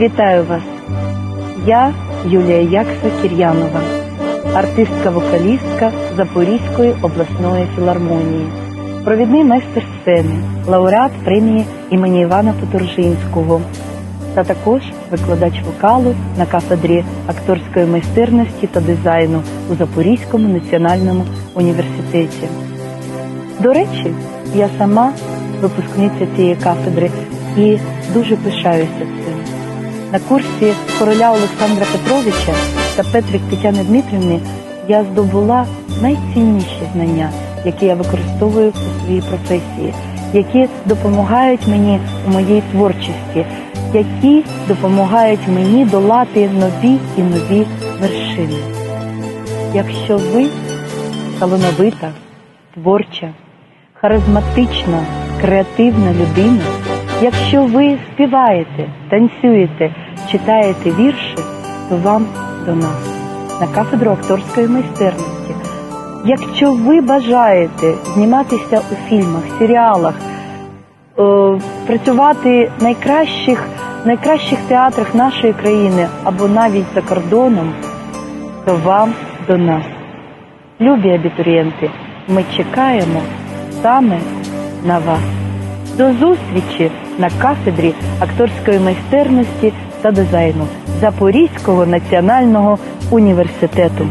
Вітаю вас! Я Юлія Якса Кір'янова, артистка-вокалістка Запорізької обласної філармонії, провідний майстер сцени, лауреат премії імені Івана Подоржинського та також викладач вокалу на кафедрі акторської майстерності та дизайну у Запорізькому національному університеті. До речі, я сама випускниця цієї кафедри і дуже пишаюся цим. На курсі короля Олександра Петровича та Петрик Тетяни Дмитрівни я здобула найцінніші знання, які я використовую у своїй професії, які допомагають мені у моїй творчості, які допомагають мені долати нові і нові вершини. Якщо ви талановита, творча, харизматична, креативна людина, якщо ви співаєте, танцюєте, читаєте вірші, то вам до нас на кафедру акторської майстерності. Якщо ви бажаєте зніматися у фільмах, серіалах, е, працювати в найкращих, найкращих театрах нашої країни або навіть за кордоном, то вам до нас. Любі абітурієнти, ми чекаємо саме на вас. До зустрічі на кафедрі акторської майстерності та дизайну Запорізького національного університету.